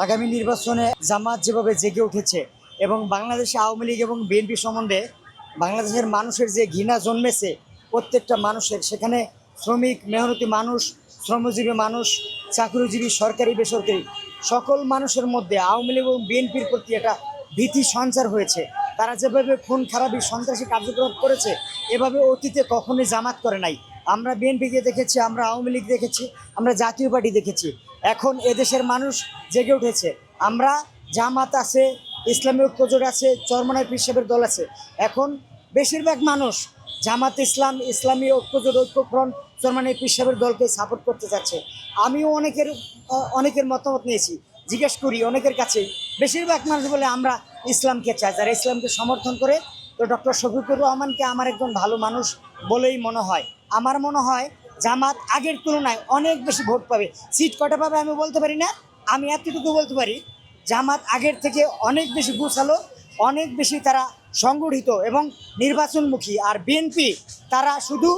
আগামী নির্বাচনে জামাত যেভাবে জেগে উঠেছে এবং বাংলাদেশে আওয়ামী লীগ এবং বিএনপি সম্বন্ধে বাংলাদেশের মানুষের যে ঘৃণা জন্মেছে, প্রত্যেকটা মানুষের, সেখানে শ্রমিক, মেহনতি মানুষ, শ্রমজীবী মানুষ, চাকরিজীবী, সরকারি, বেসরকারি, সকল মানুষের মধ্যে আওয়ামী লীগ এবং বিএনপির প্রতি একটা ভীতি সঞ্চার হয়েছে। তারা যেভাবে খুন, খারাপি, সন্ত্রাসী কার্যক্রম করেছে, এভাবে অতীতে কখনোই জামাত করে নাই। আমরা বিএনপিকে দেখেছি, আমরা আওয়ামী লীগ দেখেছি, আমরা জাতীয় পার্টি দেখেছি। এখন এদেশের মানুষ জেগে উঠেছে। আমরা জামাত আছে, ইসলামী ঐক্যজোট আছে চরমনায় পিসাবের দল আছে। এখন বেশিরভাগ মানুষ জামাত ইসলাম, ইসলামী ঐক্যজোট, ঐক্যফ্রন্ট চরমানের পিসাবের দলকে সাপোর্ট করতে চাচ্ছে আমিও অনেকের অনেকের মতামত নিয়েছি। জিজ্ঞেস করি অনেকের কাছেই বেশিরভাগ মানুষ বলে আমরা ইসলামকে চাই। যারা ইসলামকে সমর্থন করে, তো ডক্টর শফিকুর রহমানকে আমার একজন ভালো মানুষ বলেই মনে হয়। আমার মনে হয় জামাত আগের তুলনায় অনেক বেশি ভোট পাবে। সিট কটা পাবে আমি বলতে পারি না। আমি এতটুকু বলতে পারি, জামাত আগের থেকে অনেক বেশি গুছালো, অনেক বেশি তারা সংগঠিত এবং নির্বাচনমুখী। আর বিএনপি তারা শুধু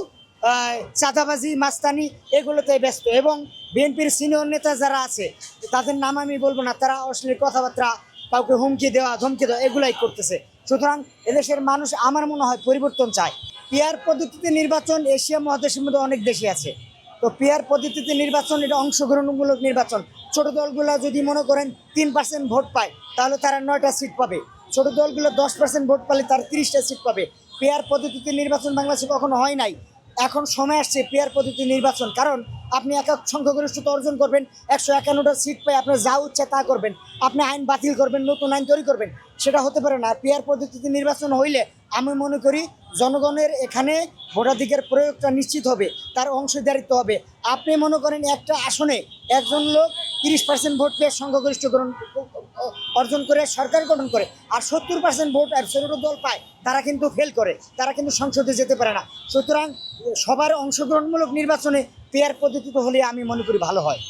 চাঁদাবাজি, মাস্তানি এগুলোতে ব্যস্ত এবং বিএনপির সিনিয়র নেতা যারা আছে, তাদের নাম আমি বলব না, তারা অশ্লীল কথাবার্তা, কাউকে হুমকি দেওয়া, ধমকি দেওয়া, এগুলাই করতেছে। সুতরাং এদেশের মানুষ আমার মনে হয় পরিবর্তন চায়। পিয়ার পদ্ধতিতে নির্বাচন এশিয়া মহাদেশের মধ্যে অনেক দেশে আছে। তো পিয়ার পদ্ধতিতে নির্বাচন, এটা অংশগ্রহণমূলক নির্বাচন। ছোট দলগুলো যদি মনে করেন তিন পার্সেন্ট ভোট পায়, তাহলে তারা নয়টা সিট পাবে। ছোট দলগুলো দশ পার্সেন্ট ভোট পালে তারা তিরিশটা সিট পাবে। পেয়ার পদ্ধতিতে নির্বাচন বাংলাদেশে কখনো হয় নাই। এখন সময় আসছে পেয়ার পদ্ধতি নির্বাচন। কারণ আপনি এক এক সংখ্যাগরিষ্ঠতা অর্জন করবেন, একশো একান্নটা সিট পাই আপনার যা ইচ্ছা তা করবেন। আপনি আইন বাতিল করবেন, নতুন আইন তৈরি করবেন। সেটা হতে পারে না। পেয়ার পদ্ধতিতে নির্বাচন হইলে আমি মনে করি জনগণের এখানে ভোটাধিকার প্রয়োগটা নিশ্চিত হবে, তার অংশীদারিত্ব হবে। আপনি মনে করেন একটা আসনে একজন লোক তিরিশ পার্সেন্ট ভোট পেয়ে সংখ্যাগরিষ্ঠ গ্রহণ, অর্জন করে, সরকার গঠন করে, আর সত্তর পার্সেন্ট ভোট আর ছোট দল পায়, তারা কিন্তু ফেল করে, তারা কিন্তু সংসদে যেতে পারে না। সুতরাং সবার অংশগ্রহণমূলক নির্বাচনে পেয়ার পদ্ধতিতে হলে আমি মনে করি ভালো হয়।